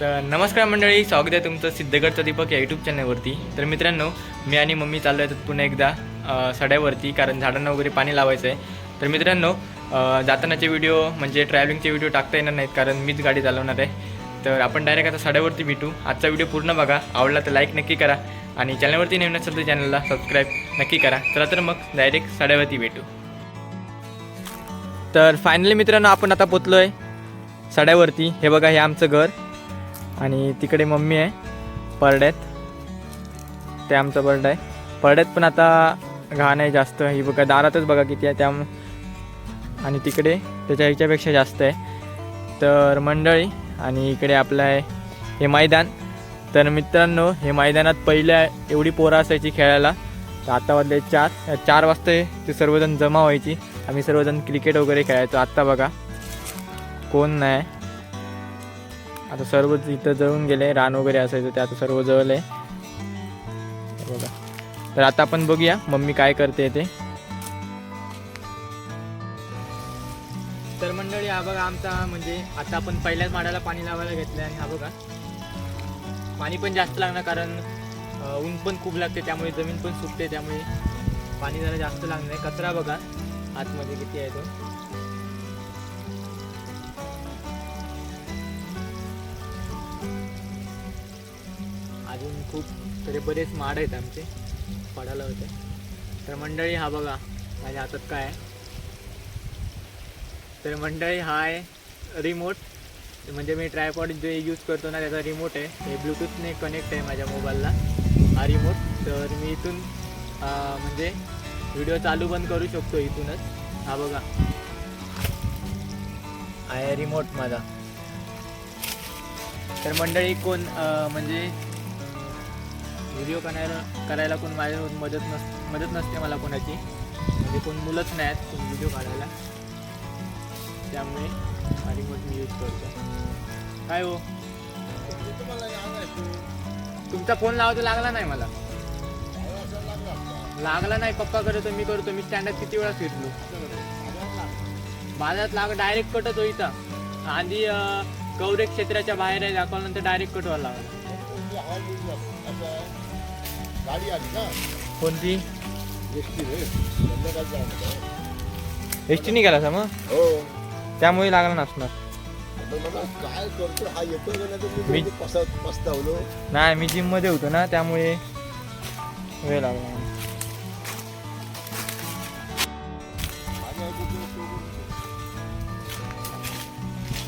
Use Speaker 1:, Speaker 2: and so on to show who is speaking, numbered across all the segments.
Speaker 1: तर नमस्कार मंडळी स्वागत आहे तुमचं सिद्धगडचा दीपक या यूट्यूब चॅनलवरती तर मित्रांनो मी आणि मम्मी चाललो आहे पुन्हा एकदा सड्यावरती कारण झाडांना वगैरे पाणी लावायचं आहे तर मित्रांनो जातानाचे व्हिडिओ म्हणजे ट्रॅव्हलिंगचे व्हिडिओ टाकता येणार नाहीत कारण मीच गाडी चालवणार आहे. तर आपण डायरेक्ट आता सड्यावरती भेटू. आजचा व्हिडिओ पूर्ण बघा. आवडला तर लाईक नक्की करा. आणि चॅनलवरती नवीन असेल तर चॅनलला सबस्क्राईब नक्की करा. चला तर मग डायरेक्ट सड्यावरती भेटू. तर फायनली मित्रांनो आपण आता पोचलो आहे सड्यावरती. हे बघा हे आमचं घर. आणि तिकडे मम्मी आहे परड्यात. ते आमचं बर्थडे आहे. परड्यात पण आता घाण आहे जास्त. ही बघा दारातच बघा किती आहे त्या आणि तिकडे त्याच्या ह्याच्यापेक्षा जास्त आहे. तर मंडळी आणि इकडे आपलं आहे हे मैदान. तर मित्रांनो हे मैदानात पहिल्या एवढी पोरं असायची खेळायला. तर आता वाजले चार. चार वाजता ते सर्वजण जमा व्हायची. आम्ही सर्वजण क्रिकेट वगैरे खेळायचो. आत्ता बघा. कोण नाही. आता सर्व इथं जळून गेले रान वगैरे असायचं ते आता सर्व जळलं. आहे बघा. तर आता आपण बघूया मम्मी काय करते ते. तर मंडळी हा बघा आमचा म्हणजे आता आपण पहिल्याच माडाला पाणी लावायला घेतलं आणि हा बघा. पाणी पण जास्त लागणार कारण ऊन पण खूप लागते त्यामुळे जमीन पण सुकते त्यामुळे पाणी जरा जास्त लागणार कचरा बघा आतमध्ये किती आहे तो. खूप तरी बरेच माड आहेत आमचे पडायला होते. तर मंडळी हा बघा माझ्या हातात काय आहे. तर मंडळी हा आहे रिमोट म्हणजे मी ट्रायपॉड जे यूज करतो ना त्याचा रिमोट आहे. हे ब्लूटूथने कनेक्ट आहे माझ्या मोबाईलला हा रिमोट तर मी इथून म्हणजे व्हिडिओ चालू बंद करू शकतो इथूनच. हा बघा. आहे रिमोट माझा. तर मंडळी कोण म्हणजे व्हिडिओ करायला करायला कोण माझ्या मदत नस मदत नसते मला कोणाची. म्हणजे कोण मुलंच नाही आहेत कोण व्हिडिओ काढायला. त्यामुळे आणि मग मी यूज करतो. काय हो? तुमचा फोन लावतो लागला नाही मला. लागला नाही पप्पा करतो मी करतो मी स्टँडअप किती वेळा फिरलो माझ्यात लाग डायरेक्ट कटत इथं. आधी गौरे क्षेत्राच्या बाहेर आहे दाखवल्यानंतर डायरेक्ट कट व्हायला लागला.
Speaker 2: गाडी आली ना
Speaker 1: कोणती
Speaker 2: एसटी रे संध्याकाळी जाणार
Speaker 1: एस टी निघाला सा मग
Speaker 2: हो
Speaker 1: त्यामुळे लागला नसणार
Speaker 2: मला काय करतो हा येतो का नाही तर
Speaker 1: मी-
Speaker 2: मी पसत पस्तावलो
Speaker 1: नाही मी जिममध्ये होतो ना त्यामुळे वेळ लागला मला.
Speaker 2: आणि ऐकू तुला सोडून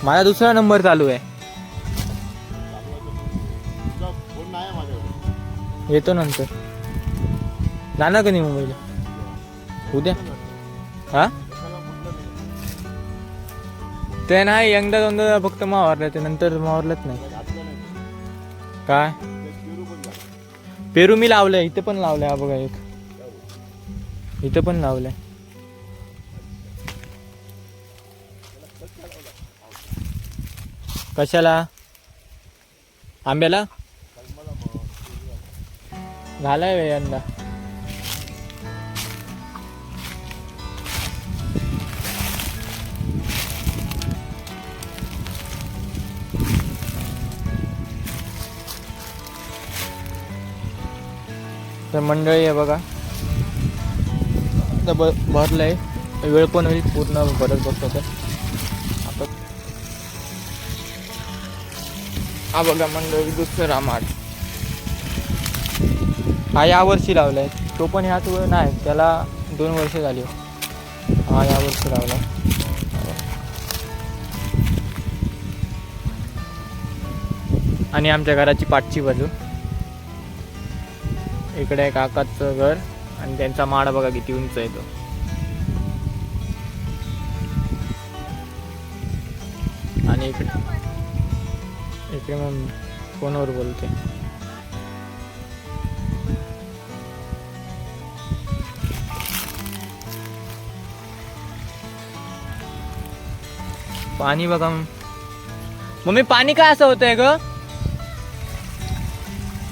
Speaker 1: माझा दुसरा नंबर चालू आहे येतो नंतर. जाणार का नाही मुंबईला? उद्या? हा? ते नाही एकदा दोनदा फक्त मावरलं ते नंतर मावरलंच नाही. काय?
Speaker 2: पेरू
Speaker 1: मी लावलंय इथं पण लावलंय हा बघा एक. इथं पण लावलंय. कशाला? आंब्याला? घालाय वे यंदा. तर मंडळी आहे बघा. आता ब भरलंय. वेळ पण होईल पूर्ण भरत बसतो तर आता हा बघा मंडळी दुसरा माड हा यावर्षी लावला आहे तो पण ह्याच वर नाही त्याला दोन वर्ष झाली. हा यावर्षी लावला आणि आमच्या घराची पाठची बाजू. इकडे आहे काकाचं घर आणि त्यांचा माड बघा किती उंच आहे तो. आणि इकडे इकडे मग फोनवर बोलते. पाणी बघा. मम्मी पाणी काय असं होतंय ग?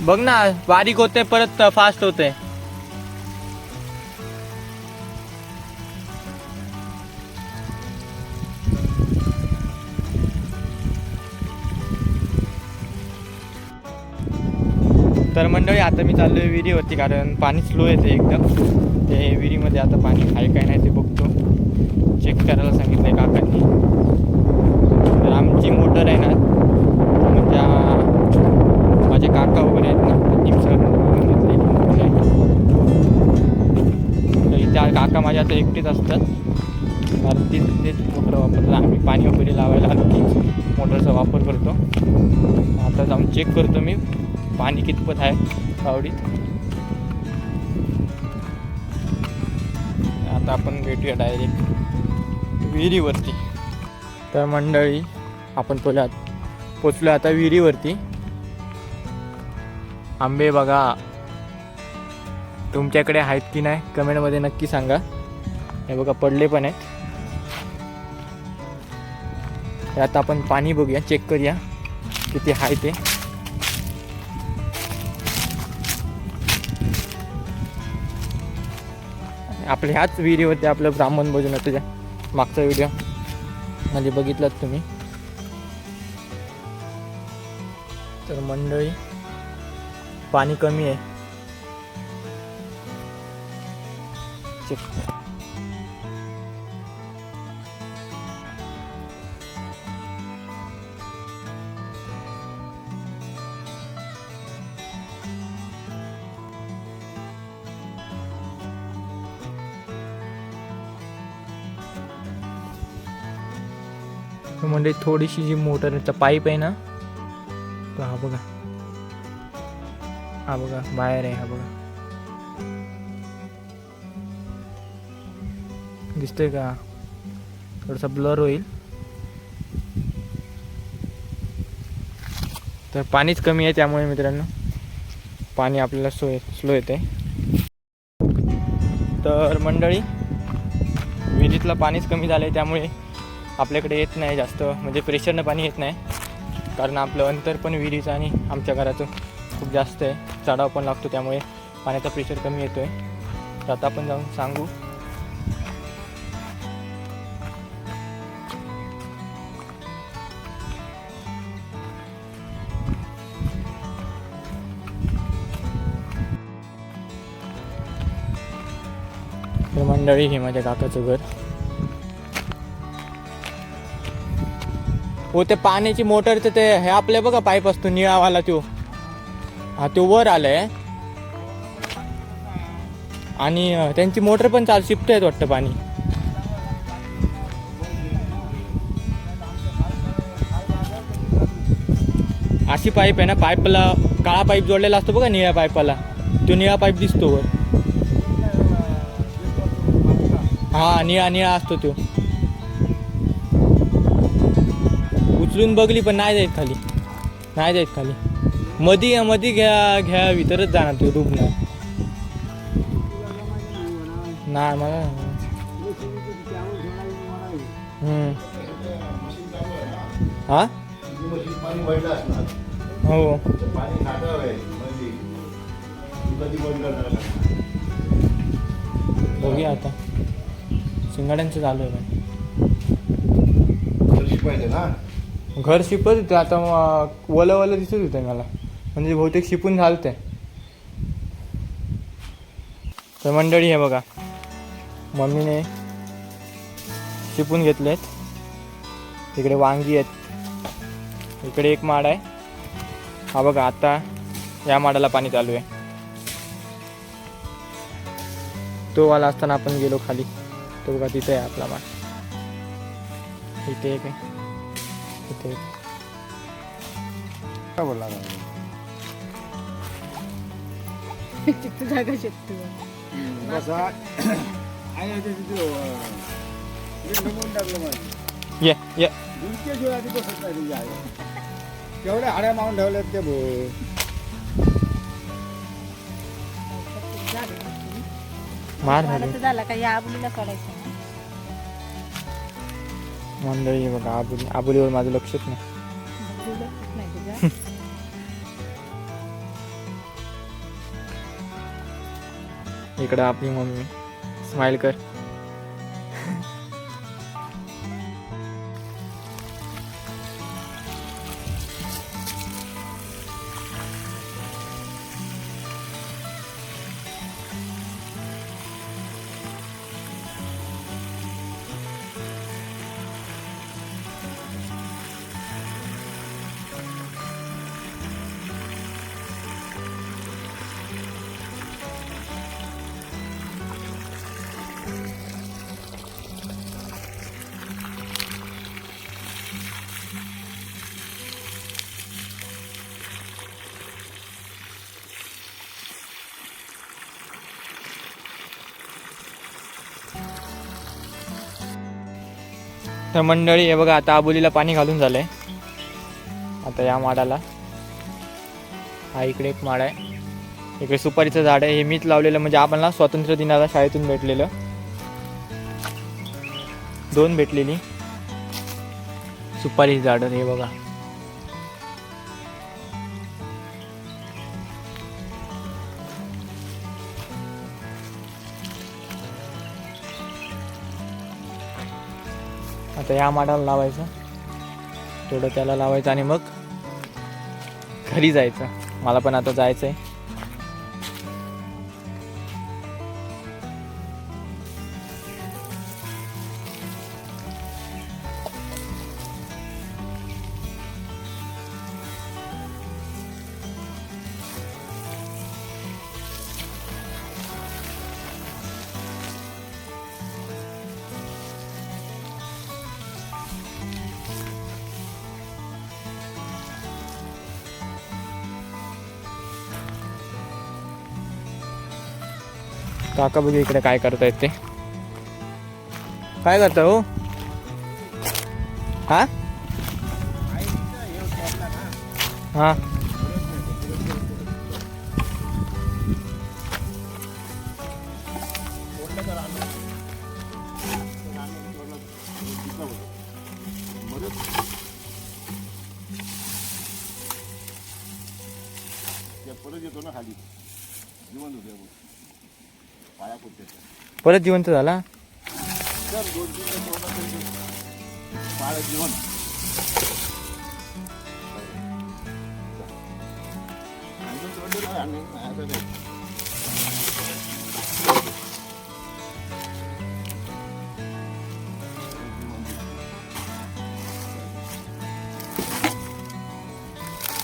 Speaker 1: बघ ना बारीक होते परत फास्ट होते तर मंडळी आता मी चाललो आहे विहिरीवरती कारण पाणी स्लो येते एकदम. ते विहिरीमध्ये आता पाणी आहे काय नाही ते बघतो. चेक करायला सांगितलं आहे काकांनी. आमची मोटर आहे ना म्हणजे माझे काका वगैरे आहेत ना निमसर घेतले म्हणजे काका माझ्या आता एकटीच असतात. कारण तीच तेच मोटर वापरतात. आम्ही पाणी वगैरे लावायला आलो की मोटरचा वापर करतो. आता जाऊन चेक करतो मी पाणी कितपत आहे आवडीत आता आपण भेटूया डायरेक्ट विहिरीवरती. तर मंडळी आपण पोला पोचलो आता विहिरीवरती. आंबे बघा. तुमच्याकडे आहेत की नाही कमेंटमध्ये नक्की सांगा. हे बघा पडले पण आहेत. आता आपण पाणी बघूया चेक करूया किती आहे ते. आपल्या ह्याच विहिरीवरती आपलं ब्राह्मण भोजन होतं मागचा व्हिडिओ म्हणजे बघितलात तुम्ही. तर मंडळी पाणी कमी आहे. म्हणजे थोडीशी जी मोटरचा पाईप आहे ना बघा. हा बघा बाहेर आहे हा बघा. दिसतोय का? थोडासा ब्लर होईल. तर पाणीच कमी आहे त्यामुळे मित्रांनो. पाणी आपल्याला स्लो स्लो येते. तर मंडळी विहिरीतलं पाणीच कमी झालं आहे त्यामुळे आपल्याकडे येत नाही जास्त. म्हणजे प्रेशरनं पाणी येत नाही. कारण आपलं अंतर पण विहिरीचं आणि आमच्या घराचं खूप जास्त आहे. चढाव पण लागतो त्यामुळे पाण्याचा प्रेशर कमी येतो आहे तर आता आपण जाऊन सांगू. तर मंडळी हे माझ्या काकाचं घर. हो ते पाण्याची मोटरचं ते हे आपल्या बघा पाईप असतो निळावाला तो हा तो वर आलाय. आणि त्यांची मोटर पण चाल शिफ्ट आहेत वाटतं पाणी. अशी पाईप आहे ना पाईपला काळा पाईप जोडलेला असतो बघा निळ्या पाईपाला. तो निळा पाईप दिसतो वर. हा निळा निळा असतो तो उचलून बघली पण नाही जायत खाली. नाही जायत खाली. मधी मधी घ्या घ्या वितरच जाणार तू रुग्ण नाही मला हा? हो. बघूया आता. शिंगाड्यांचं चालू आहे
Speaker 2: पाहिजे ना?
Speaker 1: घर शिपत होते आता वलं वलं दिसत होतं मला. म्हणजे बहुतेक शिपून झालं ते तर मंडळी हे बघा. मम्मीने शिपून घेतलेत. इकडे वांगी आहेत. इकडे एक माड आहे. हा बघा आता या माडाला पाणी चालू आहे. तो वाला असताना आपण गेलो खाली. तो बघा तिथे आहे आपला माड. इथे एक आहे. इथे
Speaker 2: काय बोलला
Speaker 3: चित्तू जागा चित्तू
Speaker 2: कसा आहे ते तिथे टाकलं माझं
Speaker 1: ये ये.
Speaker 2: शिवाय केवढ्या हाड्या मारून ठेवल्यात ते भो.
Speaker 1: मार झाली.
Speaker 3: का? या आबुलीला सोडायचं. ना.
Speaker 1: मंडळी बघा आबुली आबुलीवर माझं लक्षच नाही. इकडं आपली मम्मी. स्माइल कर. तर मंडळी हे बघा आता आबोलीला पाणी घालून झालंय. आता या माडाला. हा इकडे एक माड आहे. इकडे सुपारीचं झाड आहे. हे मीच लावलेलं म्हणजे आपल्याला स्वातंत्र्य दिनाला शाळेतून भेटलेलं. दोन भेटलेली. सुपारी झाड हे बघा. आता या माडाला लावायचं. थोडं त्याला लावायचं आणि मग घरी जायचं. मला पण आता जायचं आहे काका बघू इकडे काय करतायत ते. काय करता हो? हा? हा.
Speaker 2: परत येतो ना खाली. जिवंत होते पाया
Speaker 1: परत जिवंत झाला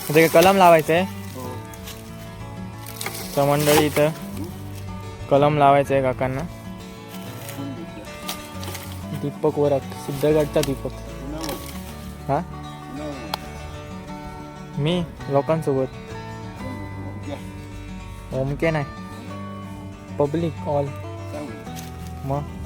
Speaker 1: काय कलम लावायचं आहे
Speaker 2: हो.
Speaker 1: तर मंडळी इथं कलम लावायचं आहे काकांना. दीपक वरात सिद्धगडचा दीपक. हा? मी लोकांसोबत. ओमके नाही. Public all. मग?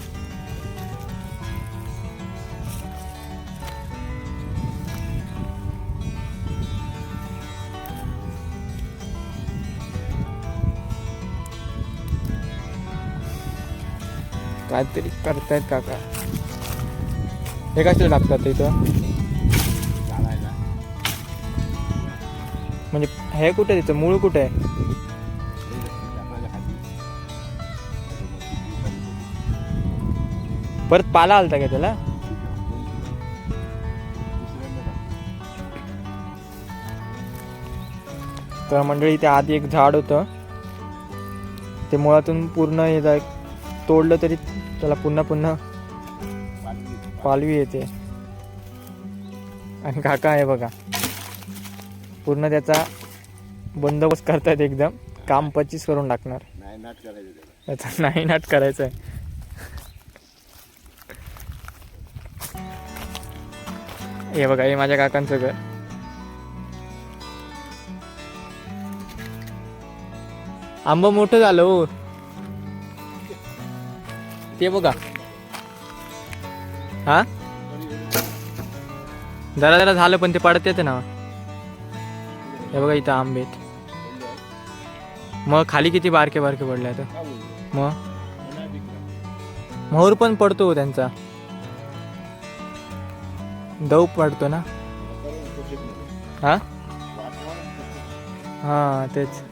Speaker 1: काहीतरी करतायत काका हे कशाला टाकतात इथं. म्हणजे हे कुठे तिथं मूळ कुठे आहे. परत पाला आलता का त्याला. तर मंडळी ते आधी एक झाड होतं ते मुळातून पूर्ण तोडलं तरी त्याला पुन्हा पुन्हा
Speaker 2: पालवी.
Speaker 1: येते. आणि काका आहे बघा. पूर्ण त्याचा बंदोबस्त करतायत एकदम. काम पच्चीस करून टाकणार. त्याचा नाही नाट करायचं आहे. हे बघा हे माझ्या काकांचं घर. आंबा मोठं झालं हो. ते बघा. हा? जरा जरा झालं पण ते पडत येते ना. हे बघा इथं आंबेत मग खाली किती बारके बारके पडले आता मग? मोहर पण पडतो हो त्यांचा. दव पडतो ना. हा? हा तेच.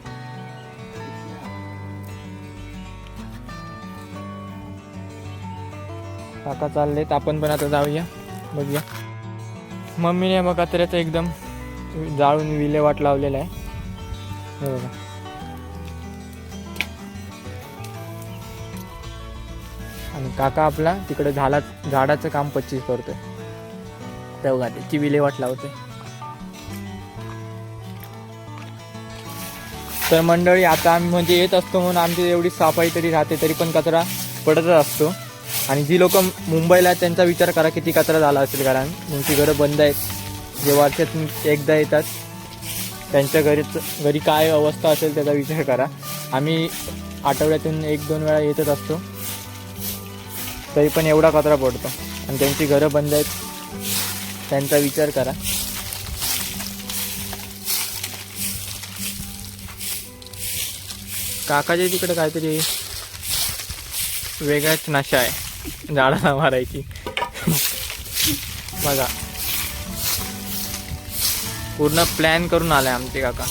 Speaker 1: काका चाललेत. आपण पण आता जाऊया. बघूया. मम्मीने बघा तर एकदम जाळून विल्हेवाट लावलेला आहे. हे बघा. आणि काका आपला तिकडे झाला झाडाचं काम पच्चीस करतोय. तेव्हा बघा त्याची विल्हेवाट लावते तर मंडळी आता आम्ही म्हणजे येत असतो म्हणून आमची एवढी साफाई तरी राहते तरी पण कचरा पडतच असतो. आणि जी लोक मुंबईला आहेत त्यांचा विचार करा किती कचरा झाला असेल कारण त्यांची घरं बंद आहेत. जे वर्षातून एकदा येतात त्यांच्या घरीच घरी काय अवस्था असेल त्याचा विचार करा. आम्ही आठवड्यातून एक दोन वेळा येतच असतो. तरी पण एवढा कचरा पडतो. आणि त्यांची घरं बंद आहेत त्यांचा विचार करा. काकाच्या तिकडे काहीतरी वेगळाच नशा आहे. झाडाला मारायची. बघा. पूर्ण प्लॅन करून आलाय आमचे काका.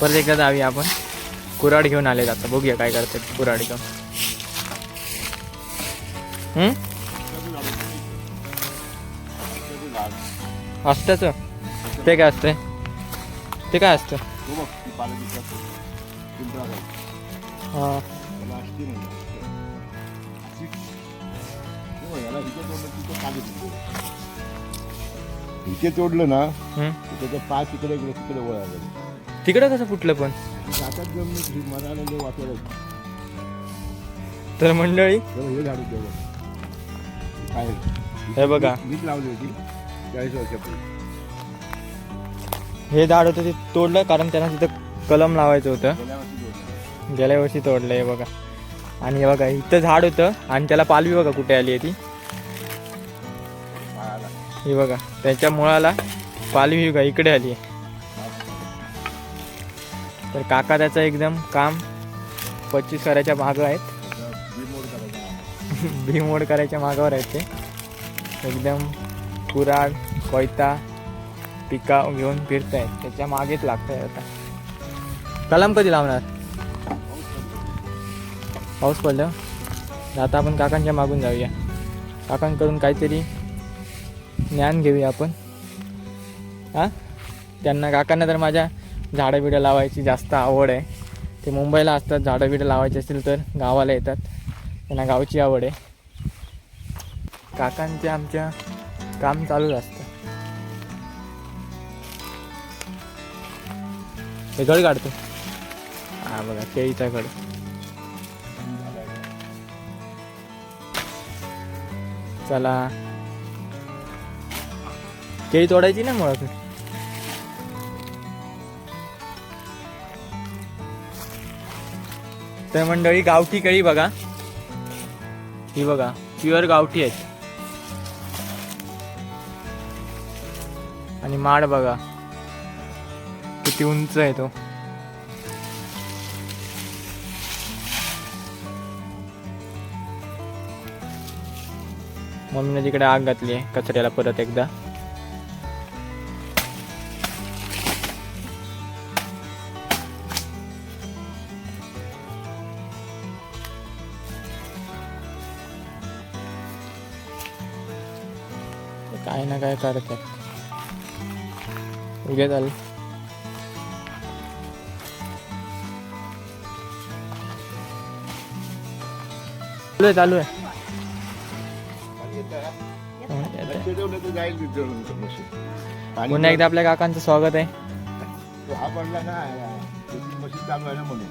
Speaker 1: परत एकदा जाऊया आपण. कुराड घेऊन आले आता. बघूया काय करतात कुराड घेऊन. असतंच. ते काय असतंय? ते काय असतं? हा.
Speaker 2: इथे तोडलं ना त्याचं पाय तिकडे इकडे तिकडे वळालं
Speaker 1: तिकडं कसं फुटलं पण?
Speaker 2: जातात जमिनीत
Speaker 1: तर मंडळी?
Speaker 2: हे झाड तेव्हा काय
Speaker 1: हे बघा.
Speaker 2: मीच लावली होती चाळीस वर्षापूर्वी.
Speaker 1: हे झाड होतं ते तोडलं कारण त्यांना तिथं कलम लावायचं होतं.
Speaker 2: गेल्या वर्षी
Speaker 1: तोडलं आहे बघा. आणि हे बघा इथं झाड होतं आणि त्याला पालवी बघा कुठे आली आहे ती. ही बघा त्याच्या मुळाला पालवी बघा इकडे आली आहे. तर काका त्याचं एकदम काम पच्चीस करायच्या मागं आहेत. भीमोड करायच्या मागावर आहेत ते. एकदम कुराड कोयता पिका घेऊन फिरतायत. त्याच्या मागेच लागताय आता. कलम कधी लावणार? पाऊस पडलं. तर आता आपण काकांच्या मागून जाऊया. काकांकडून काहीतरी ज्ञान घेऊया आपण. हां? त्यांना काकांना तर माझ्या झाडं बिडं लावायची जास्त आवड आहे. ते मुंबईला असतात झाडं बिडं लावायची असतील तर गावाला येतात. त्यांना गावची आवड आहे. काकांचे आमच्या काम चालूच असतं हे गड काढतो. हा बघा केळीचा गड चला. केळी तोडायची ना मुळात? तर मंडळी गावठी केळी बघा. ही बघा प्युअर गावठी आहेत. आणि माड बघा किती उंच आहे तो. मम्मीने तिकडे आग घातली आहे कचऱ्याला परत एकदा. काय ना काय करतात उद्या चालेल. चालू आहे चालू आहे.
Speaker 2: तर जाईल मशीन.
Speaker 1: पुन्हा एकदा आपल्या काकांचं स्वागत आहे.
Speaker 2: तो हा पडला ना त्याची मशीन चालू आहे ना म्हणून.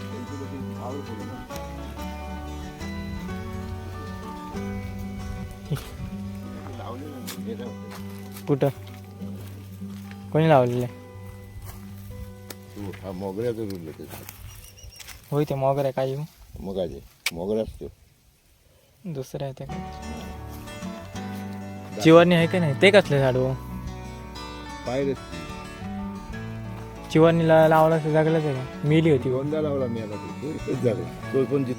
Speaker 2: त्यांची मशीन power full आहे ना. लावलेलं आहे, राहतं.
Speaker 1: कुठं? कोणी लावलेलं आहे?
Speaker 2: तू हा मोगऱ्याचं रुल
Speaker 1: होय ते मगर आहे काही
Speaker 2: मगाचे मोगरा असतो.
Speaker 1: दुसरं आहे ते. काय चिवरणी आहे का नाही? ते कसलं झाड? हो
Speaker 2: पायरच
Speaker 1: चिवरणीला लावलं असं जगलंच आहे का? मिली होती. हो.
Speaker 2: लावला मी आता. ते. तो एकच झालं. तो पण जित.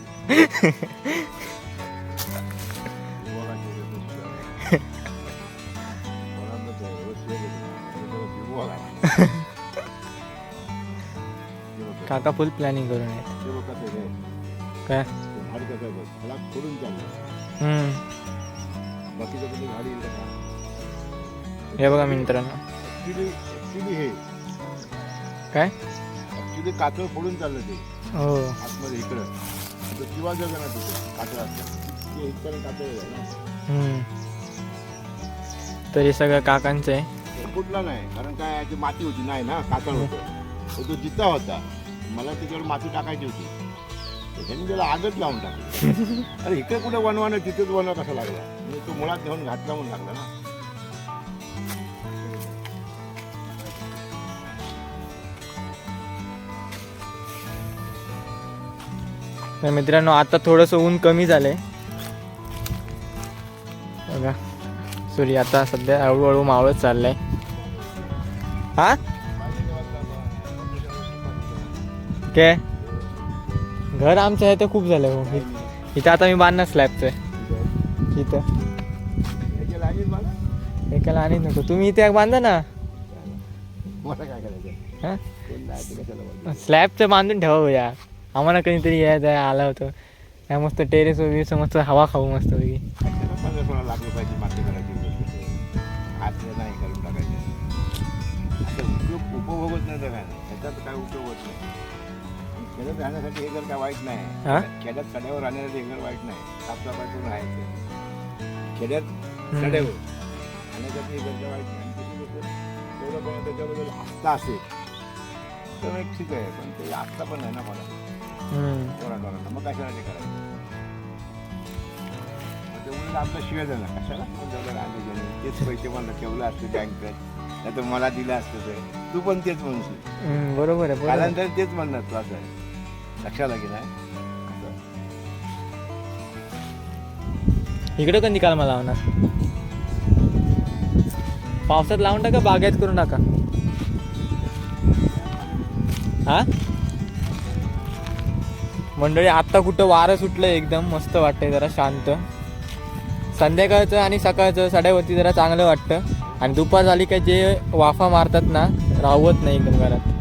Speaker 1: काका फुल प्लॅनिंग करून आहेत. काय?
Speaker 2: चाललं.
Speaker 1: हम्म.
Speaker 2: बाकीचं कुठे झाड येईल का?
Speaker 1: हे बघा मित्रांनो.
Speaker 2: ऍक्च्युली ऍक्च्युली हे.
Speaker 1: काय?
Speaker 2: ऍक्च्युली कातळ फोडून चाललं ते.
Speaker 1: हो.
Speaker 2: आतमध्ये इकडं. तो किंवा जग ना तिथे? कातळ असतं ते इथपर्यंत कातळ
Speaker 1: हम्म. तर हे सगळं काकांचं आहे.
Speaker 2: तो फुटला नाही. कारण काय याची माती होती नाही ना? कातळ होतं. तो तो जिता होता. मला त्याच्यावर माती टाकायची होती. त्याच्याने त्याला आगच लावून टाकली. अरे इकडे कुठे वनवानं तिथेच वनवा कसा लागला. म्हणजे तो मुळात नेऊन घातला म्हणून लागला ना.
Speaker 1: तर मित्रांनो आता थोडंसं ऊन कमी झालंय. बघा. सूर्य आता सध्या हळूहळू मावळत चाललाय. हा? काय? घर आमचं आहे तर खूप झालं हो. इथं आता मी बांधणार स्लॅबचं इथं. एकाला आणि नको. तुम्ही इथे एक बांधा ना.
Speaker 2: काय
Speaker 1: हा?
Speaker 2: ते?
Speaker 1: स्लॅबचं बांधून. ठेवा यार आम्हाला कधीतरी यायचं आहे, आलं होतं. त्या मस्त टेरेस वगैरे मस्त हवा खाऊ मस्त
Speaker 2: आतलं नाही काय? काय उपयोग होत नाही. खेड्यात राहण्यासाठी हे घर काय वाईट
Speaker 1: हा?
Speaker 2: नाही खेड्यात कड्यावर राहण्यासाठी हे घर वाईट नाही. साफसफाई करून राहायचं. खेड्यात
Speaker 1: हम्म.
Speaker 2: कड्यावर राहण्यासाठी हे घर काय वाईट नाही. तेवढं पण त्याच्याबद्दल आस्था असेल. तर मग ठीक आहे पण ते आस्था पण नाही ना मला
Speaker 1: हम्म.
Speaker 2: पोराटोरांना मग कशाला ते करायचं? मग ते उलट आपलं शिवाय झालं कशाला? तेच पैसे मला ठेवलं असतं बँकेत नाही तर मला दिलं असतं ते. तू पण तेच म्हणशील.
Speaker 1: हम्म, बरोबर आहे बरोबर आहे.
Speaker 2: कालांतर तेच म्हणणार तू असं. आहे लक्षात आलं की
Speaker 1: इकडे कधी काल मला लावणार? पावसात लावून टाका बागेत करून टाका. हा? मंडळी आत्ता कुठं वारं सुटलं एकदम मस्त वाटतंय जरा शांत. संध्याकाळचं आणि सकाळचं सड्यावरती जरा चांगलं वाटतं. आणि दुपार झाली काय जे वाफा मारतात ना राहवत नाही एकदम घरात.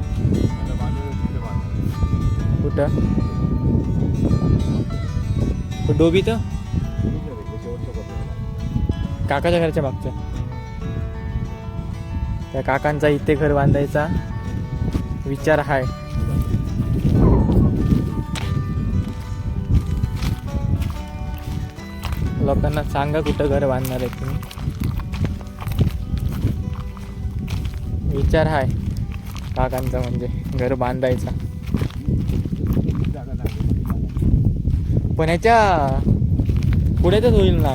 Speaker 1: कुठं डोबी तर काकाच्या घरच्या मागच्या त्या काकांचा इथे घर बांधायचा विचार आहे लोकांना सांगा कुठं घर बांधणार आहे तुम्ही. विचार आहे काकांचा म्हणजे घर बांधायचा
Speaker 2: जागा नाही.
Speaker 1: पण ह्याच्या पुढे तर होईल ना?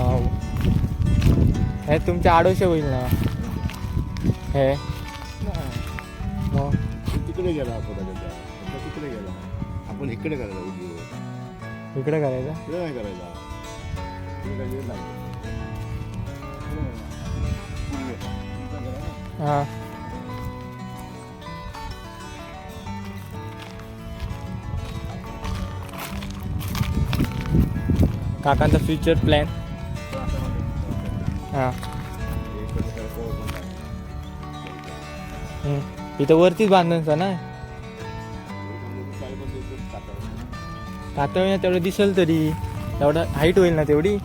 Speaker 1: हे तुमच्या आडोशे होईल ना? हे? मग?
Speaker 2: तिकडे गेला आपण तिकडे गेला. आपण इकडे करायला उजवीवर.
Speaker 1: इकडे करायचं
Speaker 2: तिकडे नाही ना?
Speaker 1: हां. काकांचा फ्युचर प्लॅन. हां. इथं वरतीच बांधायचं ना?
Speaker 2: हे समजा
Speaker 1: कातळ तेवढं दिसेल तरी. तेवढं हाईट होईल ना तेवढी?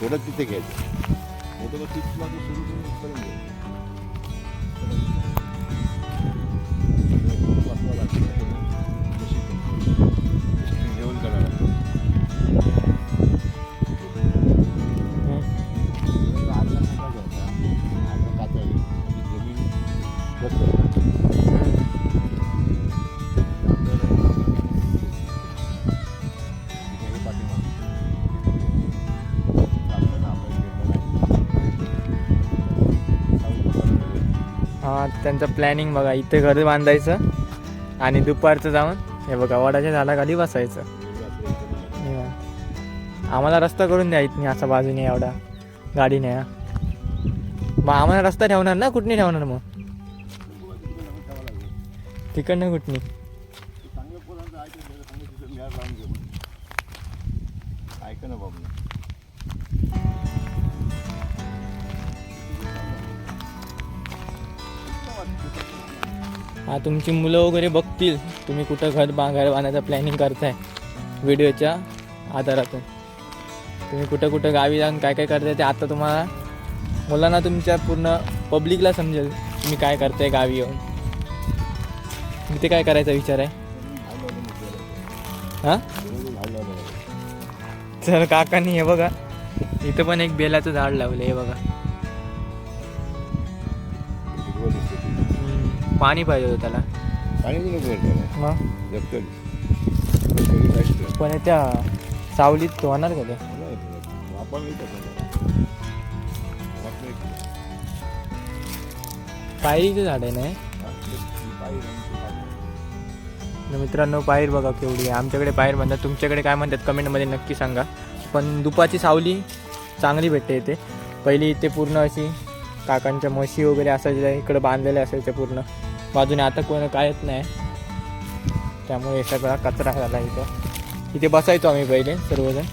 Speaker 2: थोडं तिथे घ्यायचं.
Speaker 1: त्यांचं प्लॅनिंग बघा इथे घर बांधायचं आणि दुपारचं जाऊन हे बघा वडाच्या झाडाखाली बसायचं. आम्हाला रस्ता करून द्या इथनी असा बाजूने एवढा. गाडीने हा. मग आम्हाला रस्ता ठेवणार ना? कुठनी ठेवणार मग? तिकडनं कुठनी? तुमची मुलं वगैरे बघतील. तुम्ही कुठं घर बांधायला घर बांधायचं प्लॅनिंग करताय व्हिडिओच्या आधारातून. तुम्ही कुठं कुठं गावी जाऊन काय काय करताय ते आता तुम्हाला मुलांना तुमच्या पूर्ण पब्लिकला समजेल तुम्ही काय करताय गावी येऊन. तिथे काय करायचा विचार आहे? हां? चल काकांनी हे बघा. इथं पण एक बेलाचं झाड लावलं हे बघा. पाणी पाहिजे होतं त्याला.
Speaker 2: पाणी दिलं बरं त्याला.
Speaker 1: मग?
Speaker 2: जगतं सगळी काहीच
Speaker 1: पण त्या सावलीत होणार का ते?
Speaker 2: नाही
Speaker 1: पायरीचं झाड आहे ना हे? तर मित्रांनो पायर बघा केवढी आहे. आमच्याकडे पायर म्हणतात. तुमच्याकडे काय म्हणतात कमेंटमध्ये नक्की सांगा. पण दुपाची सावली चांगली भेटते इथे. पहिली इथे पूर्ण अशी काकांच्या म्हशी वगैरे असायच्या इकडं बांधलेल्या असायच्या पूर्ण. बाजूने आता कोण येत नाही. त्यामुळे सगळा कचरा झाला इथं. इथे बसायचो आम्ही पहिले सर्वजण.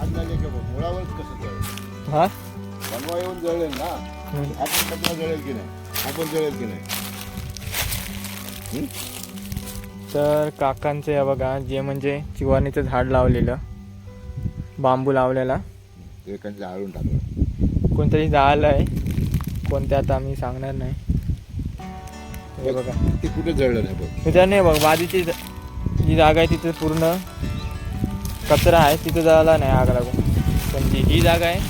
Speaker 2: कसं जळेल
Speaker 1: हा?
Speaker 2: बनवा येऊन जळेल ना आपण जळेल की नाही? आपण जळेल की नाही
Speaker 1: तर काकांचं या बघा जे म्हणजे चिवानीचं झाड लावलेलं बांबू लावलेला.
Speaker 2: ते आळून टाकलं.
Speaker 1: कोणतरी झालं आहे. कोणत्या आता आम्ही सांगणार नाही. हे बघा.
Speaker 2: ते कुठे जळलं नाही बघ.
Speaker 1: मित्रांनो हे बघ बाजूची ज- जी जागा आहे तिथं पूर्ण कचरा आहे तिथं जायला नाही आग लागून. पण जी ही जागा आहे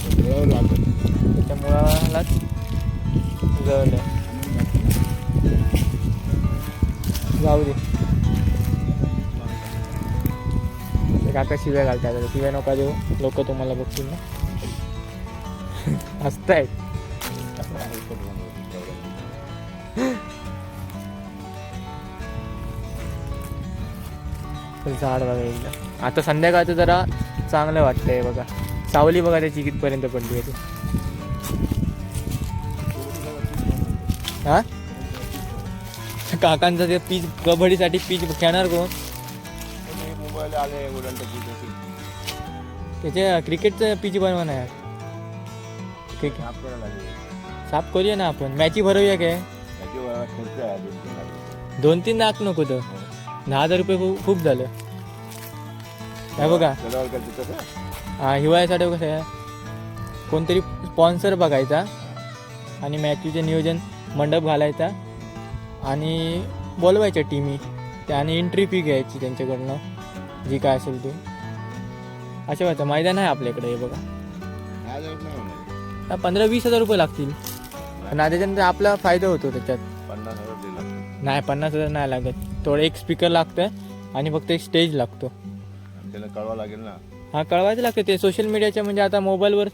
Speaker 1: त्याच्या मुळालाच जळलं. जाऊ दे. काका शिव्या घालतात. शिव्या नका देऊ. लोक तुम्हाला बघतील ना. हसतायत आहेत झाड बघा एकदा. आता संध्याकाळचं जरा चांगलं वाटतंय बघा. सावली बघा त्याची कितपर्यंत पडली आहे हा? काकांचं ते पीच कबड्डीसाठी पीच खेळणार कोण?
Speaker 2: आले उडंत
Speaker 1: त्याचे क्रिकेटचं पीच बनवा ना यार
Speaker 2: आपल्याला लागेल.
Speaker 1: साफ करूया ना आपण. मॅची भरवूया काय?
Speaker 2: आहे दोन तीन लाख
Speaker 1: नको तर. दहा हजार रुपये खूप खूप झालं. काय बघा हा हिवाळ्यासाठी कसं आहे कोणतरी स्पॉन्सर बघायचा. आणि मॅचीचे नियोजन मंडप घालायचा. आणि बोलवायच्या टीमी. त्याने एंट्री फी घ्यायची त्यांच्याकडनं. जी काय असेल ती. अशा व्हायचं मैदान आहे आपल्याकडे हे बघा. पंधरा वीस हजार रुपये लागतील. पण त्याच्यानंतर आपला फायदा होतो त्याच्यात.
Speaker 2: पन्नास हजार दिला
Speaker 1: नाही पन्नास हजार नाही लागत. थोडं एक स्पीकर लागतं आणि फक्त एक स्टेज लागतो.
Speaker 2: त्याला कळवा लागेल ना.
Speaker 1: हा कळवायचं लागतं. ते सोशल मीडियाच्या म्हणजे आता मोबाईलवर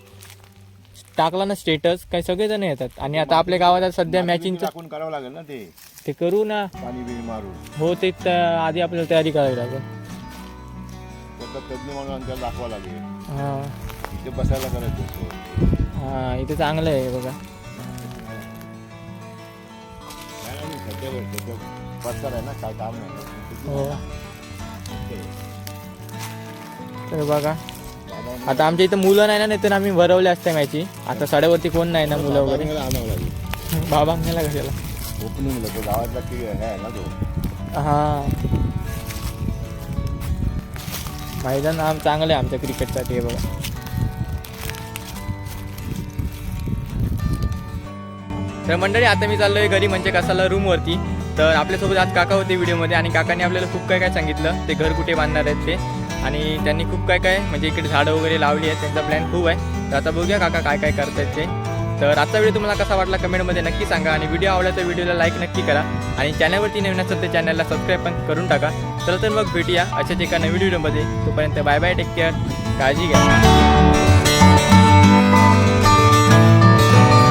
Speaker 1: टाकला ना स्टेटस काही सगळेजण येतात. आणि आता आपल्या गावात आता सध्या मॅचिंगचं
Speaker 2: टाकून करावं लागेल ना ते.
Speaker 1: ते करू ना.
Speaker 2: पाणी बिणी मारून.
Speaker 1: हो ते त- आधी आपल्याला तयारी करावी लागेल.
Speaker 2: त्याचा तज्ञ म्हणून त्याला दाखवा लागेल.
Speaker 1: हां.
Speaker 2: इथे बसायला करायचं असतो.
Speaker 1: हां इथे चांगलं आहे बघा.
Speaker 2: नाही, नाही, सध्या सध्या पत्कर आहे ना काय काम नाही.
Speaker 1: हो. तर बघा. आता आमच्या इथं मुलं नाही ना नाही तर आम्ही भरवले असते मॅची. आता साड्यावरती कोण नाही ना मुलं वगैरे?
Speaker 2: बाबांना आणावं लागेल.
Speaker 1: बाबा गेला कशाला?
Speaker 2: ओपनिंगला तो गावातला की आहे ना तो?
Speaker 1: हां. मैदान आम चांगलं आहे आमच्या क्रिकेटसाठी हे बघा. तर मंडळी आता मी चाललोय घरी म्हणजे कसाला रूमवरती तर आपल्यासोबत आज काका होते व्हिडिओमध्ये आणि काकांनी आपल्याला खूप काय काय सांगितलं. ते घर कुठे बांधणार आहेत ते. आणि त्यांनी खूप काय काय म्हणजे इकडे झाडं वगैरे लावली आहेत त्यांचा प्लॅन खूप आहे. तर आता बघूया काका काय काय करतायत ते. तर आजचा व्हिडिओ तुम्हाला कसा वाटला कमेंटमध्ये नक्की सांगा. आणि व्हिडिओ आवडला तर व्हिडिओला लाईक नक्की करा. आणि चॅनलवरती नवीन असेल तर चॅनलला सबस्क्राईब पण करून टाका. चला तर मग भेटूया अशाच एका नवीन व्हिडिओमध्ये. तोपर्यंत बाय बाय टेक केअर काळजी घ्या.